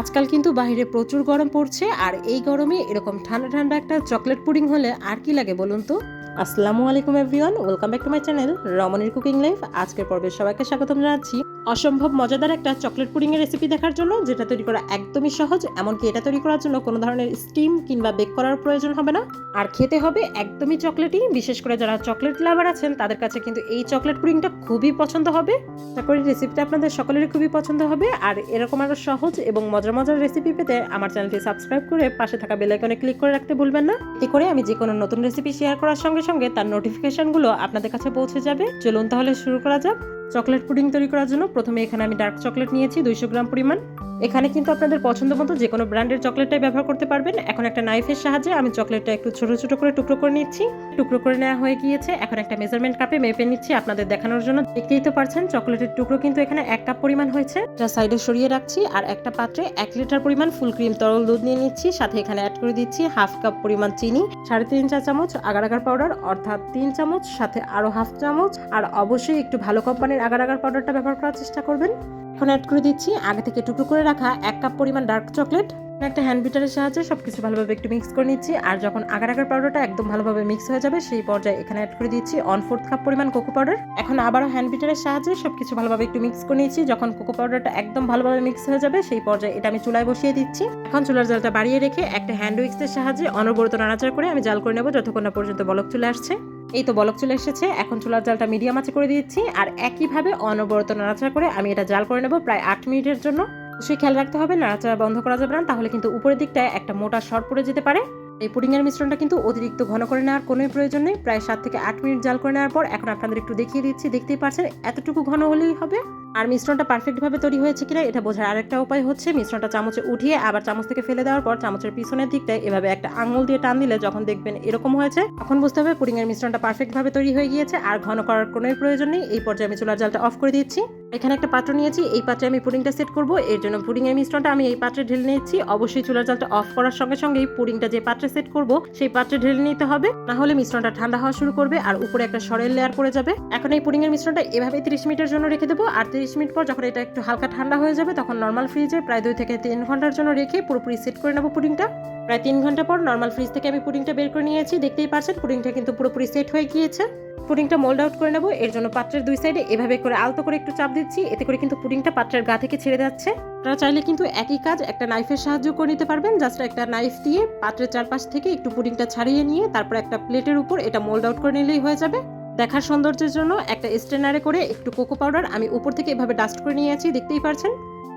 আজকাল কিন্তু বাইরে প্রচুর গরম পড়ছে, আর এই গরমে এরকম ঠান্ডা ঠান্ডা একটা চকলেট পুডিং হলে আর কি লাগে বলুন তো? আসসালামু আলাইকুম everyone welcome back to my channel রমণীর কুকিং লাইফ আজকের পর্বে সবাইকে স্বাগতম জানাচ্ছি। অসম্ভব মজাদার একটা চকলেট পুডিং এর রেসিপি দেখার জন্য, যেটা তৈরি করা একদমই সহজ, এমনকি এটা তৈরি করার জন্য কোনো ধরনের স্টিম কিংবা বেক করার প্রয়োজন হবে না। আর খেতে হবে একদমই চকলেটই বিশেষ করে যারা চকলেট লাভার আছেন, তাদের কাছে কিন্তু এই চকলেট পুডিংটা খুবই পছন্দ হবে। আশা করি রেসিপিটা আপনাদের সকলেরই খুবই পছন্দ হবে, আর এরকম আরও সহজ এবং মজার মজার রেসিপি পেতে আমার চ্যানেলটি সাবস্ক্রাইব করে পাশে থাকা বেল আইকনে ক্লিক করে রাখতে ভুলবেন না। এতে করে আমি যে কোনো নতুন রেসিপি শেয়ার করার সঙ্গে সঙ্গে তার নোটিফিকেশনগুলো আপনাদের কাছে পৌঁছে যাবে। চলুন তাহলে শুরু করা যাক। চকলেট পুডিং তৈরি করার জন্য প্রথমে এখানে আমি ডার্ক চকলেট নিয়েছি, দুইশো গ্রাম পরিমাণ। এখানে কিন্তু আপনাদের পছন্দ মতো যে কোনো ব্র্যান্ডের চকলেটটাই ব্যবহার করতে পারবেন। এখন একটা নাইফের সাহায্যে আমি চকলেটটা একটু ছোট ছোট করে টুকরো করে নিচ্ছি। টুকরো করে নেওয়া হয়ে গিয়েছে। এখন একটা মেজারমেন্ট কাপে মেপে নিচ্ছি আপনাদের দেখানোর জন্য। দেখতেই তো পারছেন, চকলেটের টুকরো কিন্তু এখানে এক কাপ পরিমাণ হয়েছে। যা সাইডে সরিয়ে রাখছি আর একটা পাত্রে এক লিটার পরিমাণ ফুল ক্রিম তরল দুধ নিয়ে নিচ্ছি। সাথে এখানে অ্যাড করে দিচ্ছি হাফ কাপ পরিমাণ চিনি, সাড়ে তিন চা চামচ আগার আগার পাউডার অর্থাৎ তিন চামচ, সাথে আরও হাফ চামচ। আর অবশ্যই একটু ভালো কোম্পানির আগার আগার পাউডারটা ব্যবহার করার চেষ্টা করবেন। এখন অ্যাড করে দিচ্ছি, আগে থেকে টুকরো করে রাখা এক কাপ পরিমাণ ডার্ক চকলেট একটা হ্যান্ড বিটারের সাহায্যে সব কিছু ভালোভাবে একটু মিক্স করে নিচ্ছি। আর যখন আগার আগার পাউডারটা একদম ভালোভাবে মিক্স হয়ে যাবে, সেই পর্যায়ে এখানে অ্যাড করে দিচ্ছি ওয়ান ফোর্থ কাপ পরিমাণ কোকো পাউডার এখন আবারও হ্যান্ড বিটারের সাহায্যে সব কিছু ভালোভাবে একটু মিক্স করে নিচ্ছি। যখন কোকো পাউডারটা একদম ভালোভাবে মিক্স হয়ে যাবে, সেই পর্যায়ে এটা আমি চুলায় বসিয়ে দিচ্ছি। এখন চুলার জালটা বাড়িয়ে রেখে একটা হ্যান্ড উইক্সের সাহায্যে অনবরত নাড়াচাড়া করে আমি জাল করে নেব যতক্ষণ না পর্যন্ত বলক চলে আসছে। এই তো বলক চলে এসেছে। এখন চুলার জালটা মিডিয়াম আছে করে দিচ্ছি আর একইভাবে অনবরত নাড়াচাড়া করে আমি এটা জাল করে নেব প্রায় আট মিনিটের জন্য। অবশ্যই খেয়াল রাখতে হবে, নাড়াচাড়া বন্ধ করা যাবে না, তাহলে কিন্তু উপরের দিকটায় একটা মোটা শর পড়ে যেতে পারে। এই পুডিংয়ের মিশ্রণটা কিন্তু অতিরিক্ত ঘন করে নেওয়ার কোনোই প্রয়োজন নেই। প্রায় সাত থেকে আট মিনিট জাল করে নেওয়ার পর এখন আপনাদের একটু দেখিয়ে দিচ্ছি। দেখতেই পাচ্ছেন, এতটুকু ঘন হলেই হবে। আর মিশ্রণটা পারফেক্টভাবে তৈরি হয়েছে কিনা এটা বোঝার আরেকটা উপায় হচ্ছে, মিশ্রণটা চামচে উঠিয়ে আবার চামচ থেকে ফেলে দেওয়ার পর চামচের পিছনের দিকটায় এভাবে একটা আঙুল দিয়ে টান দিলে যখন দেখবেন এরকম হয়েছে, তখন বুঝতে হবে পুডিংয়ের মিশ্রণটা পারফেক্টভাবে তৈরি হয়ে গিয়েছে। আর ঘন করার কোনোই প্রয়োজন নেই। এই পর্যায়ে আমি চুলার জালটা অফ করে দিচ্ছি। এখানে একটা পাত্র নিয়েছি, এই পাত্রে আমি পুডিংটা সেট করব। এর জন্য পুডিংয়ের মিশ্রণটা আমি এই পাত্রে ঢেলে নিচ্ছি অবশ্যই চুলার জালটা অফ করার সঙ্গে সঙ্গেই পুডিংটা যে পাত্রে সেট করব, সেই পাত্রে ঢেলে নিতে হবে। না হলে মিশ্রণটা ঠান্ডা হওয়া শুরু করবে আর উপরে একটা সরেল লেয়ার পড়ে যাবে। এখন এই পুডিংয়ের মিশ্রণটা এভাবে তিরিশ মিনিটের জন্য রেখে দেবো। আর তিরিশ মিনিট পর যখন এটা একটু হালকা ঠান্ডা হয়ে যাবে, তখন নর্মাল ফ্রিজে প্রায় দুই থেকে তিন ঘণ্টার জন্য রেখে পুরোপুরি সেট করে নেব পুডিংটা। প্রায় তিন ঘণ্টা পর নর্মাল ফ্রিজ থেকে আমি পুডিংটা বের করে নিয়েছি। দেখতেই পাচ্ছেন পুডিংটা কিন্তু পুরোপুরি সেট হয়ে গিয়েছে। পুডিংটা মোল্ড আউট করে নেব। এর জন্য পাত্রের দুই সাইডে এভাবে করে আলতো করে একটু চাপ দিচ্ছি। এতে করে কিন্তু পুডিংটা পাত্রের গা থেকে ছেড়ে যাচ্ছে। আপনারা চাইলে কিন্তু একই কাজ একটা নাইফের সাহায্য করে নিতে পারবেন। জাস্ট একটা নাইফ দিয়ে পাত্রের চারপাশ থেকে একটু পুডিংটা ছাড়িয়ে নিয়ে তারপর একটা প্লেটের উপর এটা মোল্ড আউট করে নিলেই হয়ে যাবে। দেখার সৌন্দর্যের জন্য একটা স্ট্রেনারে করে একটু কোকো পাউডার আমি উপর থেকে এভাবে ডাস্ট করে নিয়ে আছি, দেখতেই পারছেন?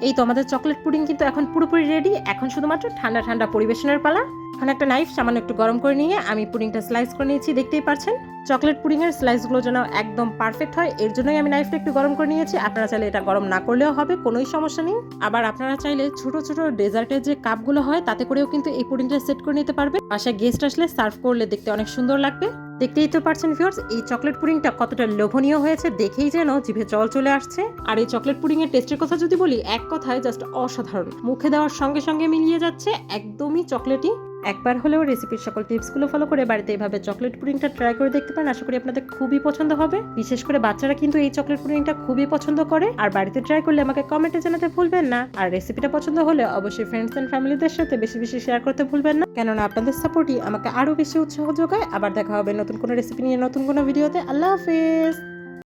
এই তো আমাদের চকলেট পুডিং কিন্তু এখন পুরোপুরি রেডি এখন শুধুমাত্র ঠান্ডা ঠান্ডা পরিবেশনের পালা। এখন একটা নাইফ সামান্য একটু গরম করে নিয়ে আমি পুডিংটা স্লাইস করে নিয়েছি, দেখতেই পারছেন চকলেট পুডিং এর স্লাইসগুলো যেন একদম পারফেক্ট হয়, এর জন্যই আমি নাইফটা একটু গরম করে নিয়েছি। আপনারা চাইলে এটা গরম না করলেও হবে, কোনোই সমস্যা নেই। আবার আপনারা চাইলে ছোট ছোট ডেজার্টের যে কাপগুলো হয়, তাতে করেও কিন্তু এই পুডিংটা সেট করে নিতে পারবে বাসায় গেস্ট আসলে সার্ভ করলে দেখতে অনেক সুন্দর লাগবে। দেখতেই তো পারছেন ভিউয়ার্স এই চকলেট পুডিংটা কতটা লোভনীয় হয়েছে দেখেই যেন জিভে জল চলে আসছে। আর এই চকলেট পুডিং এর টেস্টের কথা যদি বলি, এক কথায় জাস্ট অসাধারণ। মুখে দেওয়ার সঙ্গে সঙ্গে মিলিয়ে যাচ্ছে একদমই চকলেটই একবার হলেও রেসিপির সকল টিপসগুলো ফলো করে বাড়িতে এইভাবে চকলেট পুডিংটা ট্রাই করে দেখতে পারেন, আশা করি আপনাদের খুবই পছন্দ হবে। বিশেষ করে বাচ্চারা কিন্তু এই চকলেট পুডিংটা খুবই পছন্দ করে। আর বাড়িতে ট্রাই করলে আমাকে কমেন্টে জানাতে ভুলবেন না। আর রেসিপিটা পছন্দ হলে অবশ্যই ফ্রেন্ডস অ্যান্ড ফ্যামিলিদের সাথে বেশি বেশি শেয়ার করতে ভুলবেন না। কেননা আপনাদের সাপোর্টই আমাকে আরও বেশি উৎসাহ যোগায়। আবার দেখা হবে নতুন কোনো রেসিপি নিয়ে নতুন কোনো ভিডিওতে আল্লাহ হাফেজ!